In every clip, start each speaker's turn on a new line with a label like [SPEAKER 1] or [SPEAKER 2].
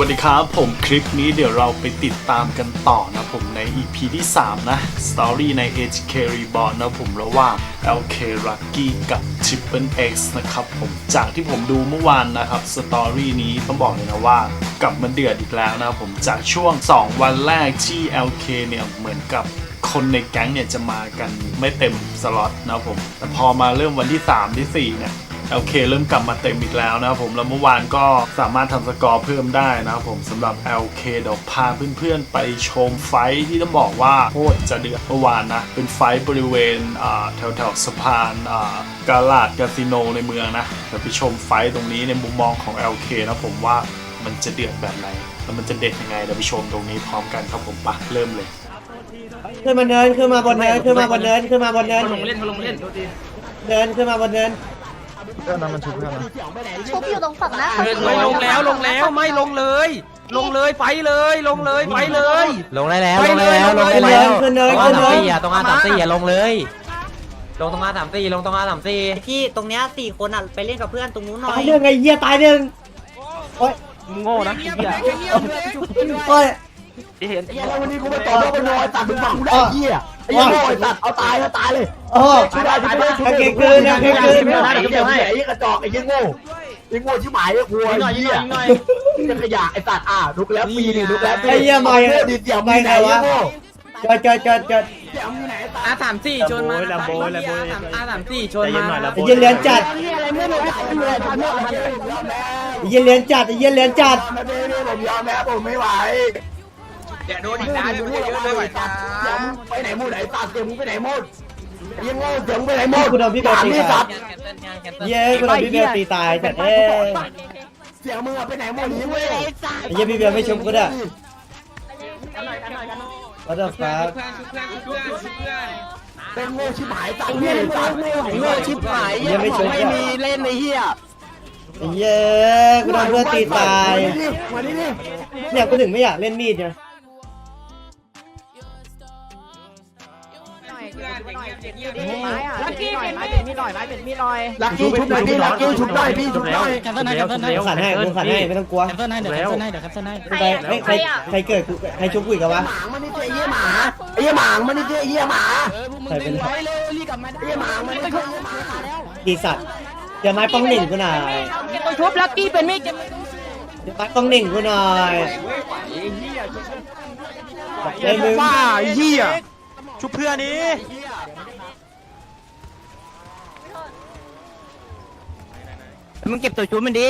[SPEAKER 1] วัสดีครับ ผมคลิปนี้เดี๋ยวเราไปติดตามกันต่อนะผมใน EP ที่ 3 นะสตอรี่ใน HK Reborn นะผมระหว่าง LK Lucky กับ Triple X นะครับผมจากที่ผมดูเมื่อวานนะครับสตอรี่นี้ต้องบอกเลยนะว่ากลับมาเดือดอีกแล้วนะผมจากช่วง 2 วันแรกที่ LK เนี่ยเหมือนกับคนในแก๊งเนี่ยจะมากันไม่เต็มสล็อตนะผมแต่พอมาเริ่มวันที่ 3 ที่4เนี่ย LK เริ่มกลับมาเต็มอีกแล้วนะครับผมแล้วเมื่อวานก็สามารถทำสกอร์เพิ่มได้นะครับผมสำหรับ LK เดี๋ยวพาเพื่อนๆไปชมไฟท์ที่ต้องบอกว่าโคตรจะเดือดเมื่อวานนะ เป็นไฟท์บริเวณอ่าแถวๆสะพานอ่ากาลาดคาสิโนในเมืองนะเดี๋ยวไปชมไฟท์ตรงนี้ในมุมมองของ LK นะผมว่ามันจะเดือดแบบไหนแล้วมันจะเด็ดยังไงเดี๋ยวไปชมตรงนี้พร้อมกันครับผมปะเริ่มเลย
[SPEAKER 2] ขึ้นมาเนินขึ้นมาบนเนินขึ้นมาบนเนินขึ้นมาบนเนิน
[SPEAKER 3] ลงเล่นลงเล่น
[SPEAKER 2] เดินขึ้นมาบนเนิ น
[SPEAKER 4] ชุบอยู่ตรงฝั่งหน้า
[SPEAKER 3] ไม่ลงแล้วลงแล้วไม่ลงเลย ลงเลยไปเลยลงเลยไปเลย
[SPEAKER 5] ลงได้แล้ว
[SPEAKER 3] ไป
[SPEAKER 5] ลง
[SPEAKER 3] เล
[SPEAKER 5] ได้
[SPEAKER 3] ย
[SPEAKER 5] แล้วลง
[SPEAKER 3] ลง
[SPEAKER 5] ได้
[SPEAKER 3] เลย
[SPEAKER 5] แล้ว
[SPEAKER 2] ขึ้นเนิน
[SPEAKER 5] ตรง
[SPEAKER 2] ขึ้
[SPEAKER 5] อานสาม
[SPEAKER 2] เนิน
[SPEAKER 5] สี่อะตรงอาสามสี่อะลงเลย ลงตรงอาสามสี่ลงตรงอาสามสี่
[SPEAKER 6] พี่ตรงเนี้ยสี่คนอะไปเล่นกับเพื่อนตรงนู้นหน่อ
[SPEAKER 2] ตายยเรื่องไงเหี้ยตายเรื่องโอ้ย
[SPEAKER 3] มึงโง่นะเหี้ย
[SPEAKER 2] โอ้ย
[SPEAKER 3] เห็น
[SPEAKER 7] แล้ววันนี้กูมาต่อว่าเป็นรอยตัดมึงฟังกูได้เหี้ย ไอ้เหี้ยโง่ไอ้ตัดเอาตายแล้วตายเลย
[SPEAKER 2] โอ้
[SPEAKER 7] ช่วยได้ช่วยได้ช่วย
[SPEAKER 2] กาง
[SPEAKER 7] ได้
[SPEAKER 2] เกงคืนนะกางเกงคืน
[SPEAKER 7] ไอ้เหี้ยไอ้เหี้ยกระจอกไอ้เหี้ยโง่ไอ้โง่ชิบหายไอ้หัวไอ้เหี้ยจะขยะไอ้ตัดอะลุกแล้วปีนี่ลุกแล้วปี
[SPEAKER 2] ไอ้เหี้ยไม่
[SPEAKER 7] ดิเดี่ยว
[SPEAKER 2] ไม่
[SPEAKER 7] มีไห
[SPEAKER 2] ไห
[SPEAKER 7] น
[SPEAKER 2] นวะ
[SPEAKER 7] โง่
[SPEAKER 2] เกิดเกิดเกิดเกิด
[SPEAKER 7] เดี่ยวมีไหนตัด
[SPEAKER 3] อาสามสี่ชนมาอาสามสี่ชนมา
[SPEAKER 2] ไอ้เหี้ยเลี้ยนจัด
[SPEAKER 7] เหี้ยอะไรไม่รู้ไอ้เหี้ยทำเนี่ยมันเลยยอมแพ้
[SPEAKER 2] ไอ้เหี้ยเลี้ยนจัดไอ้เหี้ยเลี้ยนจัด
[SPEAKER 7] มาเด้เนี่ยผมยอมแพ้ผมไม่ไหว
[SPEAKER 3] เดี๋ยวโดนอีกนะเดี๋ยวเยอะไม่ไหวจ้า
[SPEAKER 7] เดี๋ยวมึงไปไหนหมดไหนตัดเดี๋ยวมึงไปไหนหมดไอ้เหี้ยโง่เดี๋ยวมึงไปไหนหมด
[SPEAKER 2] กูโดนพี่เบลตี
[SPEAKER 7] นี่
[SPEAKER 2] ตา
[SPEAKER 7] ตั
[SPEAKER 2] ย
[SPEAKER 7] ด
[SPEAKER 2] เย้กูโดนพี่เบลตีตายจัดเอ้ย
[SPEAKER 7] เสียงมึงอะไปไหนหมดนี่เว้ย
[SPEAKER 2] ไอ้เหี้ยพี่เบลไม่ชมกูด้วยวัดเดอร์ฟ้า
[SPEAKER 7] เป็นโง่ชิบหายตัดเหี้ยตัดโง่ชิบหาย
[SPEAKER 2] ยังไม่ชม
[SPEAKER 7] ไม่มีเล่นในเหี้ย
[SPEAKER 2] ไอ้เหี้ยกูโดนเพื่อนตีตาย
[SPEAKER 7] มาดิดิ
[SPEAKER 2] เนี่ยกูถึงไม่อยากเล่นมีดไง
[SPEAKER 6] ลักกี้เป็นมีดมีหน่อยไหมเป็นมีดหน่อย
[SPEAKER 7] ลักกี้ชุบหน่อยพี่ลักกี้ชุบได้พี่ชุบได้
[SPEAKER 5] แคนเซิลให้แคนเซิลให้
[SPEAKER 2] กูขันให้ขันให้ไม่ต้องกลัว
[SPEAKER 5] แคนเซิลให้เดี๋ยวแคนเซิลให้เดี๋ยวแคนเซิลให้
[SPEAKER 2] ใครใครใครเกิดใครชุบกูอีกอะวะ
[SPEAKER 7] หมางมันนี่เจ๊เหี้ยหมาไอ้เหี้ยหมางมันนี่เจ๊เหี้ยหมา
[SPEAKER 2] ใครเป็น
[SPEAKER 7] ไอ้เหี้ยหมางมันนี่เจ๊เหี้ยหมา
[SPEAKER 2] กี่สัตว์เดี๋ยวไม้ป้องหนึ่งกูหน่อย
[SPEAKER 6] ตัวชุบลักกี้เป็นมีด
[SPEAKER 2] เดี๋ยวไม้ป้องหนึ่งกูหน่อยไอ้มึง
[SPEAKER 3] บ้าเหี้ยชุบเพื่อนนี้
[SPEAKER 6] มึงเก็บตัวชุบมันดี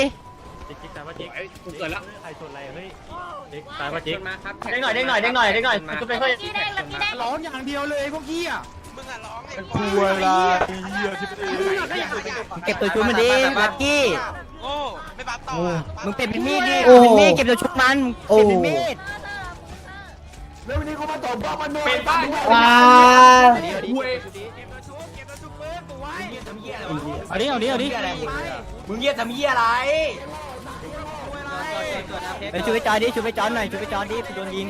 [SPEAKER 3] ได้หน่อยได้หน่อยได้หน่อยได้หน่อยชุบไปค่อย
[SPEAKER 4] พี่แดงลักกี้แดง
[SPEAKER 3] ร้องอย่างเดียวเลยพวกเหี้ย
[SPEAKER 6] เก็บตัวชุบมันดีลักกี้
[SPEAKER 1] โอ้ไม่บัฟต่อ
[SPEAKER 6] มึงเป็นมีดดิ
[SPEAKER 2] โอ้
[SPEAKER 6] เป็นมีดเก็บตัวชุบมัน
[SPEAKER 2] โอ้
[SPEAKER 6] เก็บเป็นมีด
[SPEAKER 7] แล้ววันนี้กูมาตบพ่อมันด้วย
[SPEAKER 2] ว้า
[SPEAKER 5] เอาดิเอาดิเอาดิ
[SPEAKER 3] มึงเหี้ยทำเหี้ยอะไร
[SPEAKER 6] ไปช่วยจอดิช่วยไปจอนหน่อยช่วยไปจอนดิโดนยิง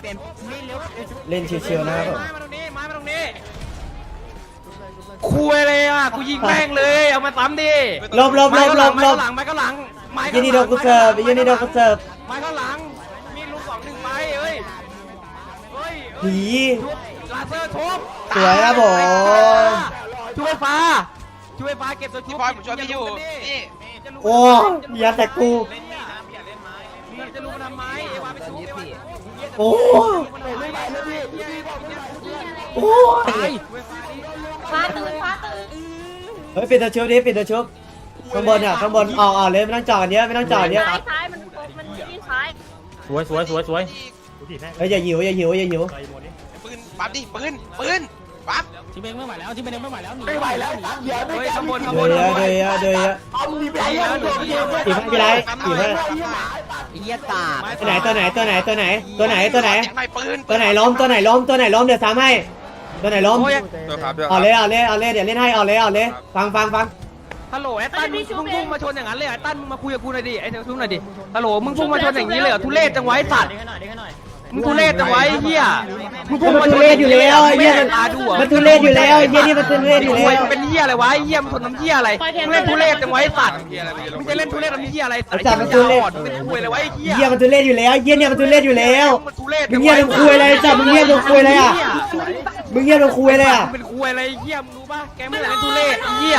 [SPEAKER 6] เป็นมีดเร็ว
[SPEAKER 2] เล่นเชียวๆนะครับผม
[SPEAKER 3] มาตรงนี้มาตรงนี้คุยเลยอะกูยิงแม่งเลยเอามาซ้ำดิ
[SPEAKER 2] ลบลบลบลบ
[SPEAKER 3] ไม้
[SPEAKER 2] ล
[SPEAKER 3] ก็
[SPEAKER 2] บ
[SPEAKER 3] หลังไม้ก็หลังไม้ก็หลัง
[SPEAKER 2] ยี่นี่โดนกูเสิร์ฟยี่นี่โดนกูเสิร์ฟ
[SPEAKER 3] ไม้ก็หลังมีลูกสองหนึ่งไม้เอ้ยเฮ้ย
[SPEAKER 2] ผี
[SPEAKER 3] ลาเซอร์ทุบ
[SPEAKER 2] สวยครับผม
[SPEAKER 3] ช่วยฟ้า ช่วยฟ้าเก็บตัวชุบ
[SPEAKER 1] พี่บอยผมช่วยพี่อยู่นี่
[SPEAKER 2] โอ้ยาแต่กู
[SPEAKER 3] จะรู้มันทำไมไอ้วาไปชุบไอ้วา
[SPEAKER 2] โอ้โอ้
[SPEAKER 3] ตาย
[SPEAKER 4] ฟ้าตื่นฟ้าตื่น
[SPEAKER 2] เฮ้ยปิดตัวชุบดิปิดตัวชุบข้างบนอะข้างบนออกออกเลยไม่ต้องจอดกันเยอะไม่ต้องจอดกันเยอะ
[SPEAKER 4] ซ้ายซ้ายมันโฟกมันที่ซ้าย
[SPEAKER 5] สวยสวยสวยสวย
[SPEAKER 2] เฮ้ยอย่าหิวอย่าหิวอย่าหิว
[SPEAKER 1] ปืนบัฟดิปืนปืน บัฟ
[SPEAKER 5] ที่เบงไม่ไหวแล้วที่เบงไม่ไหวแล้ว
[SPEAKER 7] ไม่ไหวแล้วตัดเหี้ยไม่
[SPEAKER 3] เฮ้ย
[SPEAKER 7] แก้
[SPEAKER 3] ข้างบนข้าง
[SPEAKER 2] เด
[SPEAKER 3] บน
[SPEAKER 2] ยอะเดยอะเดยอะ
[SPEAKER 7] เอามึงดีไปเหี้ยมึงโดนเหี้ยเว้ย
[SPEAKER 2] ตีไม่เป็นไรตีไม่
[SPEAKER 6] เยียตา
[SPEAKER 2] ตัวไหนตัวไหนตัวไหนตัวไหนตัวไหนตัวไหน
[SPEAKER 1] เสียงหน่อยปืน
[SPEAKER 2] ตัวไหนล้มตัวไหนล้มตัวไหนล้มเดี๋ยวซ้ำให้ตัวไหนล้ม
[SPEAKER 3] โอ้ย
[SPEAKER 1] ตัวครับด้วย
[SPEAKER 2] เอาเลยเอาเลยเอาเลยเดี๋ยวเล่นให้เอาเลยเอาเลยฟังฟังฟัง
[SPEAKER 3] ฮัลโหลไอ้ตั้นมึงพุ่งมาชนอย่างนั้นเลยไอ้ตั้นมึงมาคุยกับกูหน่อยดิไอ้เทลทุ่งหน่อยดิฮัลโหลมึงพุ่งมาชนอย่างนี้เลยเหรอทุเรศจังไวะไอ้สัตว์ มึงทุเรศจังไวะไอ้เหี้ย
[SPEAKER 2] มันทุเรศอยู่แล้วไอ้เหี้ยมันมันทุเรศอยู่แล้วไอ้เหี้ยนี่มันทุเรศอยู่
[SPEAKER 3] ไอ้
[SPEAKER 2] แล้ว
[SPEAKER 3] มันเป็นเหี้ยอะไรวะไอ้เหี้ยมันทนน้ำเหี้ยอะไรมึงเล่นทุเรศจังไวะไอ้สัตว์มึงจะเล่นทุเรศน้ำเหี้ยอะไรสัตว์ไอ้เหี้ยอ่อนมึงเป็นคุยอะไรวะไอ้เหี้ย
[SPEAKER 2] เหี้ยมันทุเรศอยู่แล้วเหี้ยเนี่ยมันทุเรศอยู่แล้ว
[SPEAKER 3] มันทุเรศ
[SPEAKER 2] มึงเงียบเป็นคุยอะไรจ้ะมึงเงียบเป็นคุยอะไรอะมึงเงียบเป็นคุยอะไรอะ
[SPEAKER 3] มึงเป็นคุยอะไรไอ้เหี้ยมึงรู้ป่ะแกมึงเป็นทุเรศไอ้เหี้ย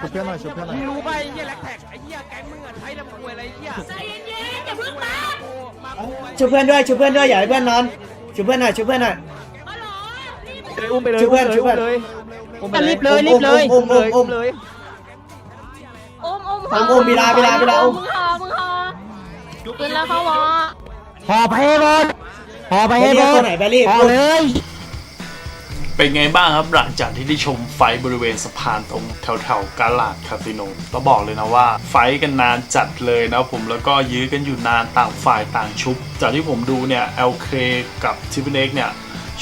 [SPEAKER 7] ชุบเพื่อนหน่อยชุบเพื่อนหน่อย
[SPEAKER 3] มึงรู้ป่ะไอ้เหี้ยแล็กแท็กไอ้เหี้ยแก๊งมึงอะใช้ทำคุยอะไรไอ้เหี้ย
[SPEAKER 4] ใจเย็นๆอย่าเพิ่งมา
[SPEAKER 2] ช่วยเพื่อนด้วยช่วยเพื่อนด้วยอย่าให้เพื่อนนอนช่วยเพื่อนหน่อยช่วยเพื่อนหน่อย
[SPEAKER 4] อ๋อเหรอนี่
[SPEAKER 6] อุ้มไปเลย
[SPEAKER 2] ช่วยเพื่อนช่วยเพื่อน
[SPEAKER 6] รีบเลยรีบเลย
[SPEAKER 2] อุ้มอุ้มอุ้ม
[SPEAKER 6] เลย
[SPEAKER 4] โอมโอม
[SPEAKER 2] โอมโอมเวลาเวลาเวลา
[SPEAKER 4] มึงหอมึงหอขึ้นแล้วเขาวอ
[SPEAKER 6] ห่อไปให้หมดห่อไป
[SPEAKER 2] ไป
[SPEAKER 6] ให้
[SPEAKER 2] เรี
[SPEAKER 6] ห
[SPEAKER 2] ยก
[SPEAKER 6] ม
[SPEAKER 2] ตัว
[SPEAKER 6] ด
[SPEAKER 2] ไหนไปรีบ
[SPEAKER 6] ห่อเลย
[SPEAKER 1] เป็นไงบ้างครับหลังจากที่ได้ชมไฟบริเวณสะพานตรงแถวๆกาลาดคาสิโนต้องบอกเลยนะว่าไฟกันนานจัดเลยนะผมแล้วก็ยื้อกันอยู่นานต่างฝ่ายต่างชุบ จากที่ผมดูเนี่ย LK กับทิปเปเน็กเนี่ย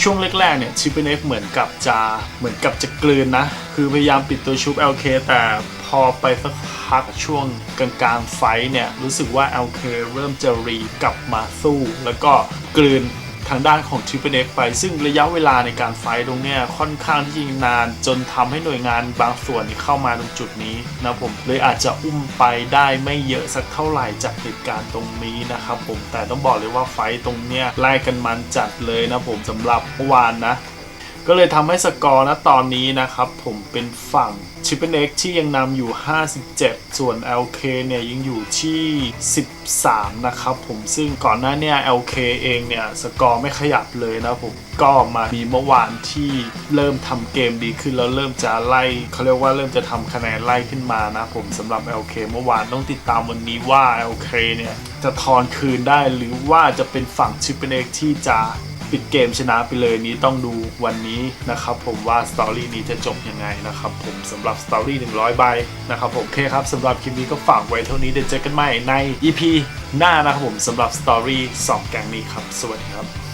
[SPEAKER 1] ช่วงแรกๆเนี่ยชิปเปเน็กเหมือนกับจะเหมือนกับจะกลืนนะ คือพยายามปิดตัวชุบ LK แต่พอไปสักพักช่วงกลางๆไฟเนี่ย รู้สึกว่า LK เริ่มจะรีกลับมาสู้ แล้วก็กลืน ทางด้านของ Triple X ไป ซึ่งระยะเวลาในการไฟตรงเนี้ยค่อนข้างที่จะนาน จนทำให้หน่วยงานบางส่วนเข้ามาตรงจุดนี้นะผมเลยอาจจะอุ้มไปได้ไม่เยอะสักเท่าไหร่จากเหตุการณ์ตรงนี้นะครับผมแต่ต้องบอกเลยว่าไฟตรงเนี้ยไล่กันมันจัดเลยนะผมสำหรับเมื่อวานนะ ก็เลยทำให้สกอร์นะตอนนี้นะครับ ผมเป็นฝั่งชิปเป X ที่ยังนำอยู่ 57 ส่วน LK เนี่ยยังอยู่ที่ 13 นะครับผมซึ่งก่อนหน้าเนี่ย LK เองเนี่ยสกอร์ไม่ขยับเลยนะผมก็มามีเมื่อวานที่เริ่มทำเกมดีขึ้นแล้วเริ่มจะไล่เขาเรียกว่าเริ่มจะทำคะแนนไล่ขึ้นมานะผมสำหรับ LK เมื่อวานต้องติดตามวันนี้ว่า LK เนี่ยจะทอนคืนได้หรือว่าจะเป็นฝั่งชิปเป X ที่จะ ปิดเกมชนะไปเลยนี้ต้องดูวันนี้นะครับผมว่าสตอรี่นี้จะจบยังไงนะครับผมสำหรับสตอรี่100 ใบนะครับผมโอเคครับสำหรับคลิปนี้ก็ฝากไว้เท่านี้เดี๋ยวเจอกันใหม่ใน EP หน้านะครับผมสำหรับสตอรี่2แกงนี้ครับ สวัสดีครับ